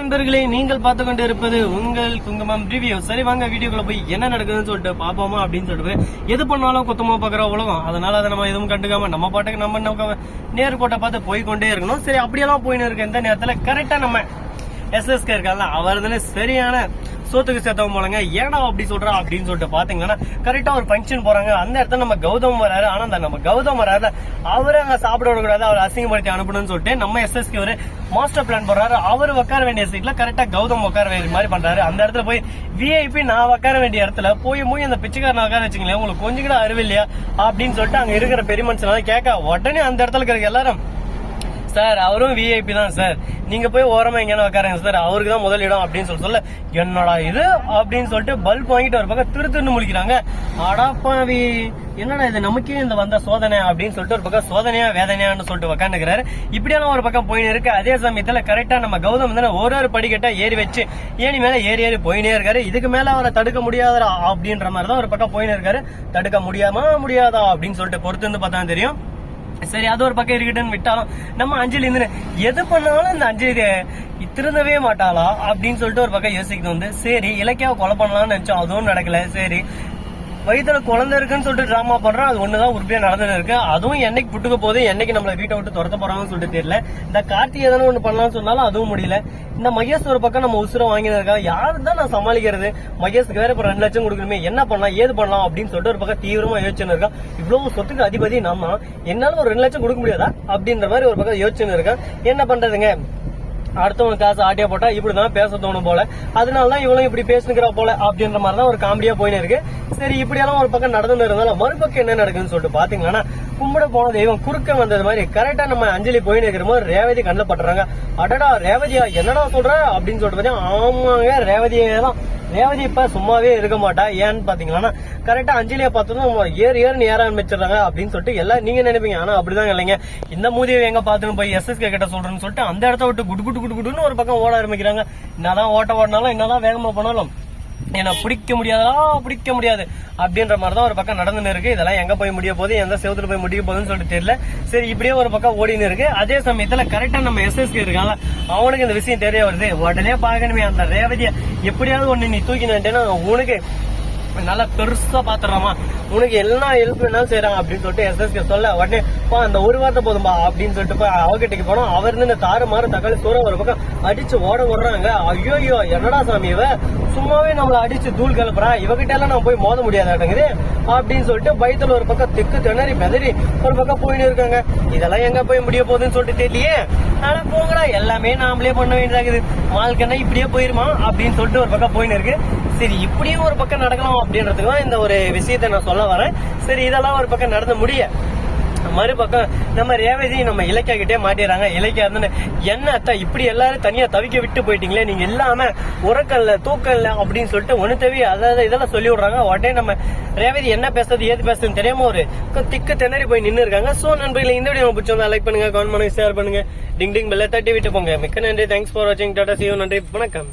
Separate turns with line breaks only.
நண்பர்களே நீங்கள் பார்த்து கொண்டு இருப்பது உங்கள் குங்குமம் ரிவ்யூ சரி வாங்க வீடியோக்குள்ள போய் என்ன நடக்குதுன்னு சொல்லிட்டு பாப்போமா அப்படின்னு சொல்லிட்டு எது பண்ணாலும் குத்தமா பாக்குற உலகம். அதனால அதை நம்ம எதுவும் கண்டுக்காம நம்ம பாட்டுக்கு நம்ம நம்ம நேர்கோட்டை பார்த்து போய் கொண்டே இருக்கணும். சரி அப்படியெல்லாம் போயின்னு இருக்க இந்த நேரத்துல கரெக்டா நம்ம எஸ்எஸ்கே இருக்காங்க அவர் தானே சரியான சோத்துக்கு சேர்த்தவங்க போலங்க. ஏடா அப்படி சொல்றா? அப்படின்னு சொல்லிட்டு பாத்தீங்கன்னா கரெக்டா ஒரு ஃபங்க்ஷன் போறாங்க. அந்த இடத்துல நம்ம கௌதம் வராரு. ஆனா அந்த நம்ம கௌதம் வராரு அவரை அங்க சாப்பிட விடக்கூடாது. அவர் அசிங்கப்படுத்தி அனுப்பணும்னு சொல்லிட்டு நம்ம எஸ்எஸ்கே ஒரு மாஸ்டர் பிளான் போடுறாரு. அவர் உட்கார வேண்டிய சீட்ல கரெக்டா கௌதம் உட்கார வேண்டிய மாதிரி பண்றாரு. அந்த இடத்துல போய் விஐபி நான் உட்கார வேண்டிய இடத்துல போய் போய் அந்த பிச்சைக்காரன் உட்கார வச்சுங்களேன் உங்களுக்கு கொஞ்சம் கூட அறிவில்லையா அப்படின்னு சொல்லிட்டு அங்க இருக்கிற பெரிய மனுஷனால கேட்க உடனே அந்த இடத்துல இருக்கிற எல்லாரும் சார் அவரும் விஐபி தான் சார். நீங்க போய் ஓரமா எங்கேயான உட்காருங்க சார் அவருக்கு தான் முதல் இடம் அப்படின்னு சொல்லி சொல்ல என்னடா இது? அப்படின்னு சொல்லிட்டு பல்ப் வாங்கிட்டு ஒரு பக்கம் திரு திருன்னு முழிக்கிறாங்க. அடாப்பாவி என்னடா இது? நமக்கே இந்த வந்த சோதனை அப்படின்னு சொல்லிட்டு ஒரு பக்கம் சோதனையா வேதனையான்னு சொல்லிட்டு உக்காந்துக்கிறாரு. இப்படியெல்லாம் ஒரு பக்கம் போயின்னு இருக்கு. அதே சமயத்துல கரெக்டா நம்ம கௌதம் வந்து ஒரு ஒரு படிக்கட்டா ஏறி வச்சு ஏணி மேல ஏறி ஏறி போயினே இருக்காரு. இதுக்கு மேல அவரை தடுக்க முடியாதா அப்படின்ற மாதிரி தான் ஒரு பக்கம் போயின்னு இருக்காரு. தடுக்க முடியாமா முடியாதா அப்படின்னு சொல்லிட்டு பொறுத்து வந்து பார்த்தா தெரியும். சரி அது ஒரு பக்கம் இருக்கட்டும்னு விட்டாலும் நம்ம அஞ்சலி இருந்து எது பண்ணாலும் இந்த அஞ்சலி திருந்தவே மாட்டாளா அப்படின்னு சொல்லிட்டு ஒரு பக்கம் யோசிக்கிறது வந்து சரி இலக்கியாவை கொலை பண்ணலாம்னு நினைச்சோம் அதுவும் நடக்கல. சரி வயிற்றுல குழந்தை இருக்குன்னு சொல்லிட்டு டிராமா பண்றோம் அது ஒண்ணுதான் உறுதியா நடந்துட்டு இருக்கு. அதுவும் என்னைக்கு புட்டுக்க போது என்னைக்கு நம்மள வீட்டை விட்டு துரத்த போறாங்கன்னு சொல்லிட்டு தெரியல. இந்த கார்த்திகை எதனா ஒண்ணு பண்ணலாம்னு சொன்னாலும் அதுவும் முடியல. இந்த மகேஷ் ஒரு பக்கம் நம்ம உசுர வாங்கினதுக்கா யாரு தான் நான் சமாளிக்கிறது. மகேஷ்க்கு வேற இப்ப ரெண்டு லட்சம் கொடுக்கணுமே என்ன பண்ணலாம் ஏது பண்ணலாம் அப்படின்னு சொல்லிட்டு ஒரு பக்கம் தீவிரமா யோசிச்சுன்னு இருக்கா. இவ்வளவு சொத்துக்கு அதிபதி நம்ம என்னால ஒரு ரெண்டு லட்சம் கொடுக்க முடியாதா? அப்படின்ற மாதிரி ஒரு பக்கம் யோசிச்சுன்னு இருக்கேன் என்ன பண்றதுங்க? அடுத்தவங்க காசு ஆட்டியா போட்டா இப்படிதான் பேச தோணும் போல. அதனாலதான் இவளும் இப்படி பேசுகிறா போல அப்படின்ற மாதிரி தான் ஒரு காமெடியா போயின்னு இருக்கு. சரி இப்படியெல்லாம் ஒரு பக்கம் நடந்து இருந்தாலும் மறுபக்கம் என்ன நடக்குதுன்னு சொல்லிட்டு பாத்தீங்கன்னா கும்பிட போன தெய்வம் குறுக்க வந்தது மாதிரி கரெக்டா நம்ம அஞ்சலி போயின்னு இருக்கிற மாதிரி ரேவதி கண்ணில் பட்டுறாங்க. அடடா ரேவதியா என்னடா சொல்ற? அப்படின்னு சொல்லிட்டு ஆமாங்க ரேவதியே தான் ரேவதி இப்ப சும்மாவே இருக்க மாட்டா. ஏன்னு பாத்தீங்கன்னா கரெக்டா அஞ்சலியை பார்த்ததும் ஏறு ஏறுன்னு ஏற ஆரம்பிச்சிடுறாங்க அப்படின்னு சொல்லிட்டு எல்லாம் நீங்க நினைப்பீங்க. ஆனா அப்படிதான் இல்லைங்க. இந்த மூதியை எங்க பாத்துன்னு போய் எஸ்எஸ்கே கிட்ட சொல்றேன்னு சொல்லிட்டு அந்த இடத்த விட்டு குடு குடு குடு குடுன்னு ஒரு பக்கம் ஓட ஆரம்பிக்கிறாங்க. என்னதான் ஓட்ட ஓடினாலும் என்னதான் வேகமா போனாலும் என்ன பிடிக்க முடியாதா? பிடிக்க முடியாது. அப்படின்ற மாதிரி தான் ஒரு பக்கம் நடந்துன்னு இருக்கு. இதெல்லாம் எங்க போய் முடிய போகுது? எந்த செவத்துல போய் முடிய போகுதுன்னு சொல்லிட்டு தெரியல. சரி இப்படியே ஒரு பக்கம் ஓடின்னு இருக்கு. அதே சமயத்துல கரெக்டா நம்ம எஸ்எஸ்கே இருக்காங்க. அவனுக்கு இந்த விஷயம் தெரிய வருது. உடனே பாக்கணுமே அந்த ரேவதிய. எப்படியாவது ஒண்ணு நீ தூக்கி நின்ட்டேன்னா உனக்கு நல்லா பெருசா பாத்துறாமா உனக்கு எல்லா ஹெல்ப் வேணாலும் செய்யறாங்க அப்படின்னு சொல்லிட்டு எஸ்எஸ்கே சொல்ல உடனே பா அந்த ஒரு வார்த்தை போதும்பா அப்படின்னு சொல்லிட்டு போய் அவகிட்டக்கு போனோம். அவர் இருந்து இந்த தாறு மாறு தக்காளி சூற ஒரு பக்கம் அடிச்சு ஓட விடுறாங்க ஐயோ ஐயோ என்னடா சாமி இவ? சும்மாவே நம்மளை அடிச்சு தூள் கிளப்புறா? இவகிட்ட எல்லாம் நம்ம போய் மோத முடியாதாட்டங்குது. அப்படின்னு சொல்லிட்டு பயத்துல ஒரு பக்கம் திக்கு திணறி பெதறி ஒரு பக்கம் போயிட்டு இருக்காங்க. இதெல்லாம் எங்க போய் முடிய போகுதுன்னு சொல்லிட்டு தெரியலையே. ஆனா போங்கடா எல்லாமே நாமளே பண்ண வேண்டியதாகுது. வாழ்க்கைன்னா இப்படியே போயிருமா? அப்படின்னு சொல்லிட்டு ஒரு பக்கம் போயின்னு இருக்கு. சரி இப்படியும் ஒரு பக்கம் நடக்கலாம் அப்படின்றதுக்கு தான் இந்த ஒரு விஷயத்த நான் சொல்ல வரேன். சரி இதெல்லாம் ஒரு பக்கம் நடந்து முடிய. மறுபக்கம் நம்ம ரேவதி நம்ம இலக்கியா கிட்டே மாட்டிடுறாங்க. இலக்கியா இருந்து என்ன அத்தா இப்படி எல்லாரும் தனியா தவிக்க விட்டு போயிட்டீங்களே? நீங்க இல்லாம உறக்கல்ல தூக்கல்ல அப்படின்னு சொல்லிட்டு ஒண்ணு தவி அதாவது இதெல்லாம் சொல்லி விடுறாங்க. உடனே நம்ம ரேவதி என்ன பேசுறது ஏது பேசுறதுன்னு தெரியாம ஒரு திக்கு திணறி போய் நின்று இருக்காங்க. சோ நண்பர்களை இந்த வீடியோ பிடிச்சிருந்தா லைக் பண்ணுங்க கமெண்ட் பண்ணுங்க ஷேர் பண்ணுங்க. டிங் டிங் பெல்ல தட்டி விட்டு போங்க. மிக்க நன்றி. தேங்க்ஸ் ஃபார் வாட்சிங் டாடா சிவ் நன்றி. வணக்கம்.